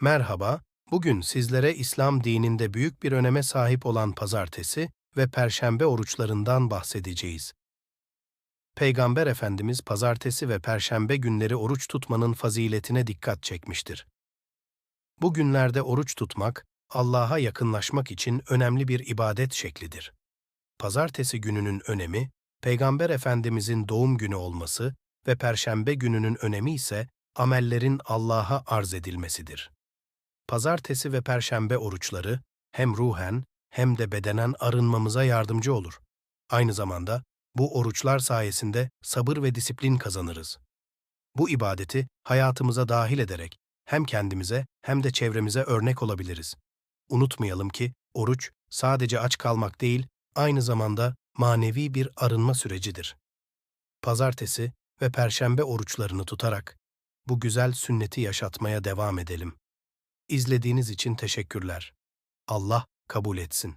Merhaba, bugün sizlere İslam dininde büyük bir öneme sahip olan pazartesi ve perşembe oruçlarından bahsedeceğiz. Peygamber Efendimiz pazartesi ve perşembe günleri oruç tutmanın faziletine dikkat çekmiştir. Bu günlerde oruç tutmak, Allah'a yakınlaşmak için önemli bir ibadet şeklidir. Pazartesi gününün önemi, Peygamber Efendimizin doğum günü olması ve perşembe gününün önemi ise amellerin Allah'a arz edilmesidir. Pazartesi ve perşembe oruçları hem ruhen hem de bedenen arınmamıza yardımcı olur. Aynı zamanda bu oruçlar sayesinde sabır ve disiplin kazanırız. Bu ibadeti hayatımıza dahil ederek hem kendimize hem de çevremize örnek olabiliriz. Unutmayalım ki oruç sadece aç kalmak değil, aynı zamanda manevi bir arınma sürecidir. Pazartesi ve perşembe oruçlarını tutarak bu güzel sünneti yaşatmaya devam edelim. İzlediğiniz için teşekkürler. Allah kabul etsin.